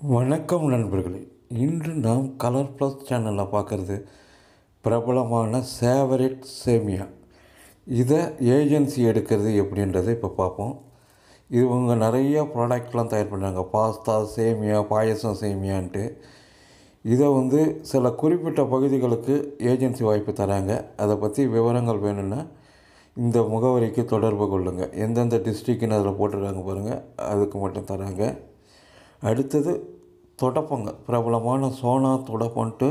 வணக்கம் நண்பர்களே. இன்று நாம் கலர் ப்ளஸ் சேனலில் பார்க்குறது பிரபலமான சேவரேட் சேமியா இதை ஏஜென்சி எடுக்கிறது எப்படின்றதை இப்போ பார்ப்போம். இவங்க நிறைய ப்ராடக்ட்லாம் தயார் பண்ணுறாங்க பாஸ்தா சேமியா பாயசம் சேமியான்ட்டு இதை வந்து சில குறிப்பிட்ட பகுதிகளுக்கு ஏஜென்சி வாய்ப்பு தராங்க. அதை பற்றி விவரங்கள் வேணும்னா இந்த முகவரிக்கு தொடர்பு கொள்ளுங்கள் எந்தெந்த டிஸ்ட்ரிக்ட்னு அதில் போட்டிருக்காங்க பாருங்கள் அதுக்கு மட்டும் தராங்க. அடுத்தது தொடப்பங்க. பிரபலமான சோனா தொடப்பன்ட்டு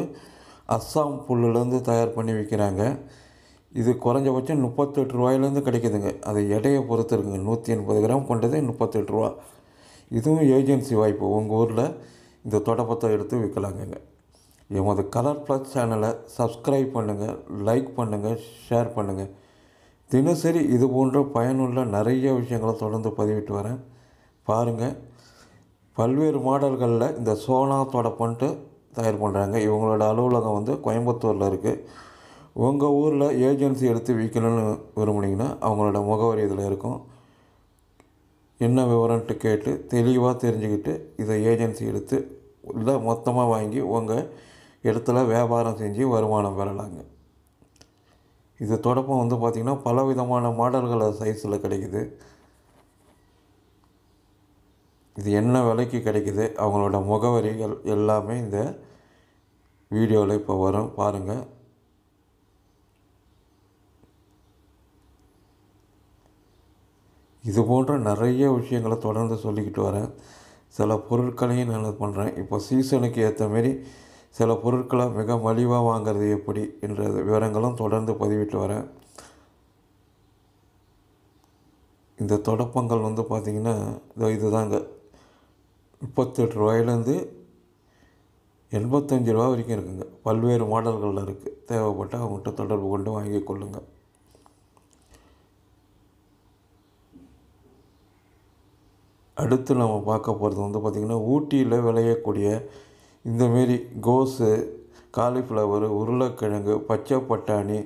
அஸ்ஸாம் புல்லுலேருந்து தயார் பண்ணி விற்கிறாங்க இது குறைஞ்சபட்சம் முப்பத்தெட்டு ரூபாயிலேருந்து கிடைக்குதுங்க. அது எடையை பொறுத்து இருக்குங்க நூற்றி எண்பது கிராம் கொண்டது முப்பத்தெட்டு ரூபா. இதுவும் ஏஜென்சி வாய்ப்பு. உங்கள் ஊரில் இந்த தொடப்பத்தை எடுத்து விற்கலாங்கங்க எமது கலர் ப்ளஸ் சேனலை சப்ஸ்கிரைப் பண்ணுங்கள் லைக் பண்ணுங்கள் ஷேர் பண்ணுங்கள் தினசரி இது போன்ற பயனுள்ள நிறைய விஷயங்களை தொடர்ந்து பதிவிட்டு வரேன். பாருங்கள் பல்வேறு மாடல்களில் இந்த சோனா தொடப்பன்ட்டு தயார் பண்ணுறாங்க இவங்களோட அலுவலகம் வந்து கோயம்புத்தூரில் இருக்குது உங்கள் ஊரில் ஏஜென்சி எடுத்து விற்கணும்னு விரும்புனீங்கன்னா அவங்களோட முகவரி இதில் இருக்கும். என்ன விவரம்ட்டு கேட்டு தெளிவாக தெரிஞ்சுக்கிட்டு இதை ஏஜென்சி எடுத்து இல்லை மொத்தமாக வாங்கி உங்கள் இடத்துல வியாபாரம் செஞ்சு வருமானம் பெறலாங்க. இது தொடப்பம் வந்து பார்த்திங்கன்னா பல விதமான மாடல்களை சைஸில் கிடைக்குது. இது என்ன விலைக்கு கிடைக்குது அவங்களோட முகவரிகள் எல்லாமே இந்த வீடியோவில் இப்போ வரும் பாருங்கள் இது போன்ற நிறைய விஷயங்களை தொடர்ந்து சொல்லிக்கிட்டு வரேன். சில பொருட்களையும் நான் இது பண்ணுறேன் இப்போ சீசனுக்கு ஏற்ற மாரி சில பொருட்களை மிக மலிவாக வாங்கிறது எப்படி என்ற விவரங்களும் தொடர்ந்து பதிவிட்டு வரேன். இந்த தொடப்பங்கள் வந்து பார்த்திங்கன்னா இதோ இதுதாங்க. முப்பத்தெட்டு ரூபாயிலேருந்து எண்பத்தஞ்சு ரூபா வரைக்கும் இருக்குங்க. பல்வேறு மாடல்களில் இருக்குது தேவைப்பட்டால் அவங்ககிட்ட தொடர்பு கொண்டு வாங்கி கொள்ளுங்கள் அடுத்து நம்ம பார்க்க போகிறது வந்து பார்த்திங்கன்னா ஊட்டியில் விளையக்கூடிய இந்தமாரி கோஸு காலிஃப்ளவரு உருளைக்கிழங்கு பச்சை பட்டாணி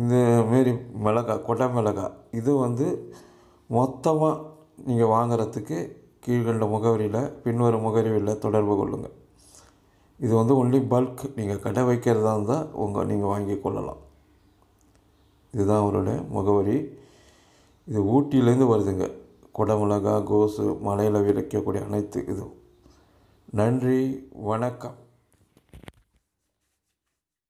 இந்தமாரி மிளகாய் கொடை மிளகாய் இது வந்து மொத்தமாக நீங்கள் வாங்குறதுக்கு கீழ்கண்ட முகவரியில் பின்வரும் முகவரியில் தொடர்பு கொள்ளுங்கள் இது வந்து ஒன்லி பல்க் நீங்கள் கடை வைக்கிறதா இருந்தால் உங்கள் நீங்கள் வாங்கி கொள்ளலாம். இதுதான் அவருடைய முகவரி. இது ஊட்டியிலேருந்து வருதுங்க. குடமிளகா கோஸு மலையில் விளைக்கக்கூடிய அனைத்து இதுவும். நன்றி வணக்கம்.